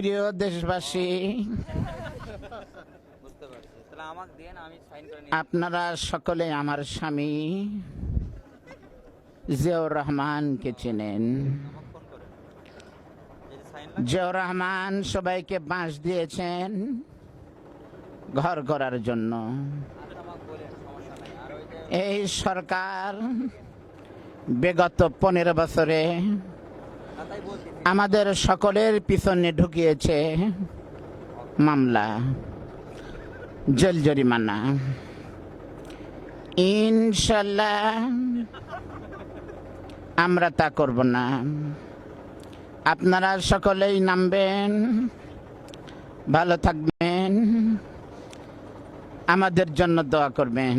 প্রিয় দেশবাসী, আপনারা সকলে আমার স্বামী জিয়াউর রহমানকে চেনেন। জিয়াউর রহমান সবাইকে বাঁশ দিয়েছেন ঘর করার জন্য। এই সরকার বিগত পনেরো বছরে আমাদের সকলের পিছনে ঢুকিয়েছে মামলা, জেল জরিমানা। ইনশাল্লাহ আমরা তা করব না। আপনারা সকলেই নামবেন, ভালো থাকবেন, আমাদের জন্য দোয়া করবেন।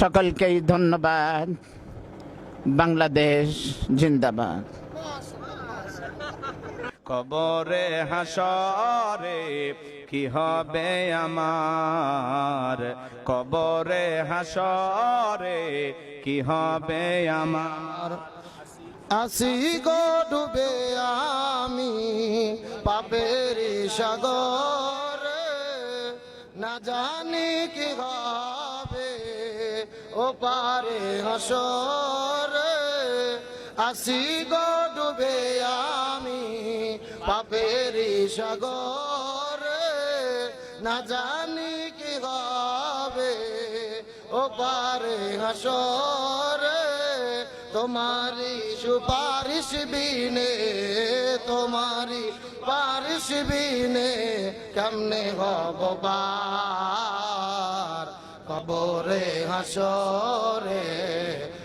সকলকেই ধন্যবাদ, বাংলাদেশ জিন্দাবাদ। কবরে হাসরে কি হবে আমার? কবরে হাসরে কি হবে আমার? আসি গো ডুবে আমি পাপের সাগরে, না জানি কি হবে, ও পারে হাসরে আসি গো ডুবে আমি পাপের সাগরে। না জানি কি হবে ও পারে হাসরে। তোমারি সুপারিশ বিনে তোমারি পারিশ বিনে কেমনে হব পার? কবরে হাসরে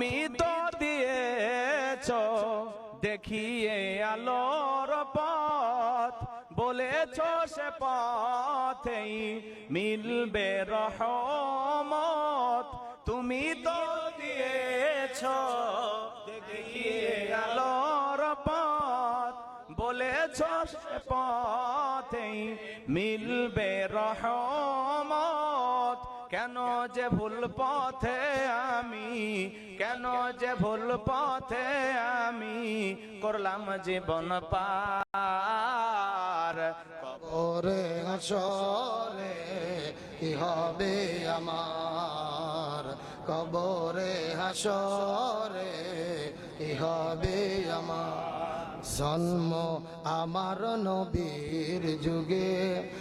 তুমি তো দিয়েছ, দেখিয়ে আলোর পথ, বলেছ সে পথেই মিলবে রহমত। তুমি তো দিয়েছ, দেখিয়ে আলোর পথ, বলেছ সে পথেই মিলবে রহমত। কেন যে ভুল পথে আমি? কেন যে ভুল পথে আমি? করলাম জীবন পার। কবরে, হাসরে, কি হবে আমার? কবরে, হাসরে, কি হবে আমার? জন্ম আমার নবীর যুগে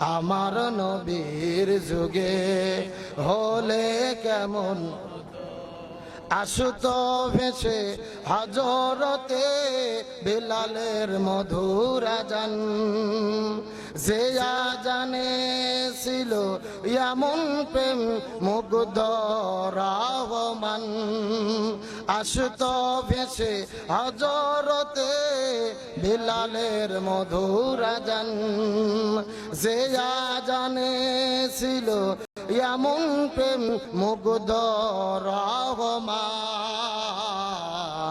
আমার নবীর যুগে হলে কেমন? আশুত ভেসে হাজরতে বেলালের মধুর আজান। যে জানে ছিল এমন প্রেম মুগ্ধ, রহমান। আশুত ভেসে হজরতে বেলালের মধুর আজান। যে জানে ছিল এমন প্রেম মুগ্ধ, রহমান।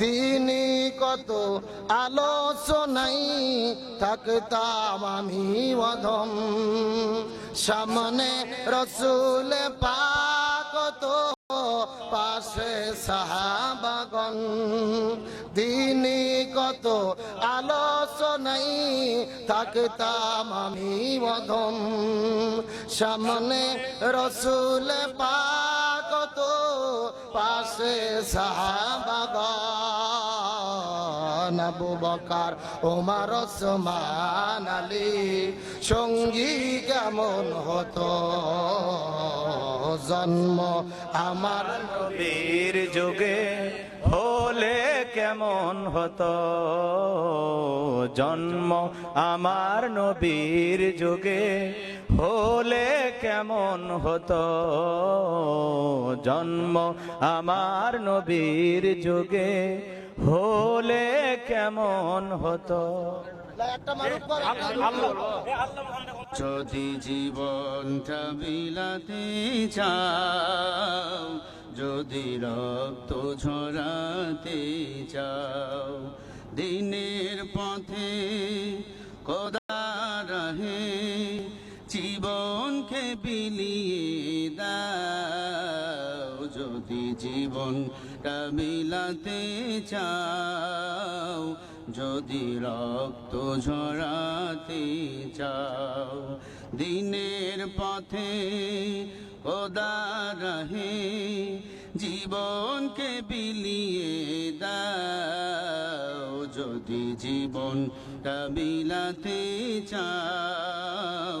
দিনে কত আলোচনাই থাকতাম আমি অধম সামনে রসুল পাকত পাশে সাহাবাগন দিনী কত আলোচনাই থাকতাম আমি মধম। সামনে রসুল পাকত পাশে সাহাবাগন আবু বকার ওমার ওসমান সঙ্গী কেমন হতো? জন্ম আমার বীর যুগে হলে কেমন হতো? জন্ম আমার নবীর যুগে হলে কেমন হতো? জন্ম আমার নবীর যুগে হলে কেমন হতো? যদি জীবনটা বিলাতে চাও, যদি রক্ত ঝরাতে চাও, দিনের পথে কদা রহে বিলিয়ে দাও, যদি জীবনটা বিলাতে চাও, যদি রক্ত ঝরাতে চাও, দিনের পথে খোদা রহে, জীবনকে বিলিয়ে দাও, যদি জীবনটা বিলাতে চাও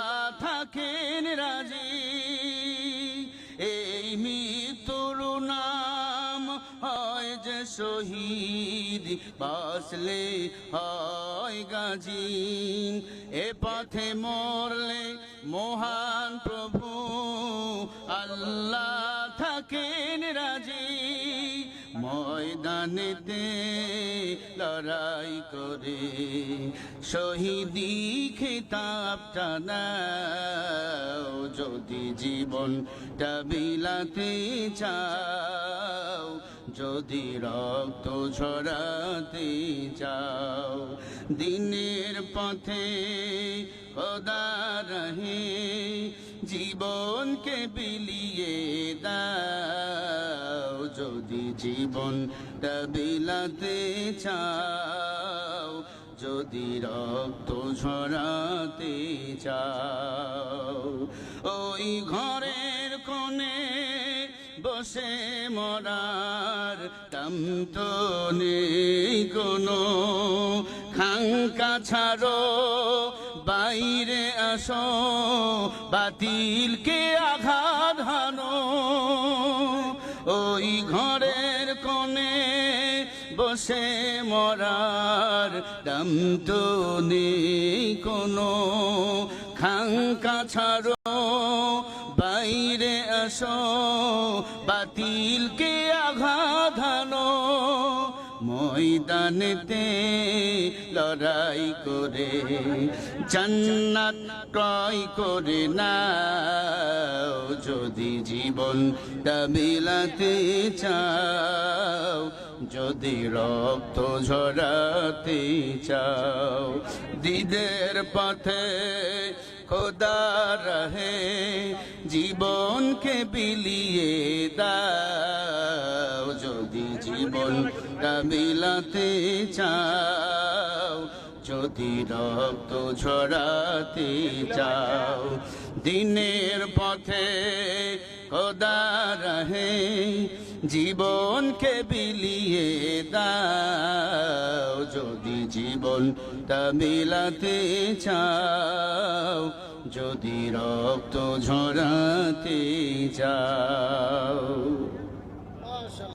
বাসলে হয় গাজী এ পথে মরলে মহান প্রভু আল্লাহ থাকেন রাজি। ময়দানেতে লড়াই করে শহীদি খেতাবটা নাও যদি জীবনটা বিলাতে চাও যদি রক্ত ঝরাতে চাও, দিনের পথে কদা রহে, জীবনকে বিলিয়ে দাও। যদি জীবনটা বিলাতে চাও, যদি রক্ত ঝরাতে চাও, ওই কোণে বসে মরার দাম তো নেই কোনো। খাঙ্কা ছাড়ো, বাইরে আসো, বাতিলকে আঘাত হানো। ওই ঘরের কোণে বসে মরার দাম তো নেই কোনো। খাঙ্কা ছাড়ো, বাইরে আসো বাতিলকে আঘাত হানো। ময়দানেতে লড়াই করে, জান্নাত ক্রয় করে না যদি জীবন বিলাতে চাও, যদি রক্ত ঝরাতে চাও, দিদের পথে খোদা রহে, জীবনকে বিলিয়ে দাও। যদি জীবন বিলাতে চাও, যদি রক্ত ঝরাতে চাও, দিনের পথে খোদা রহে জীবনকে বিলিয়ে দাও যদি জীবনটা বিলাতে চাও যদি রক্ত ঝরাতে চাও।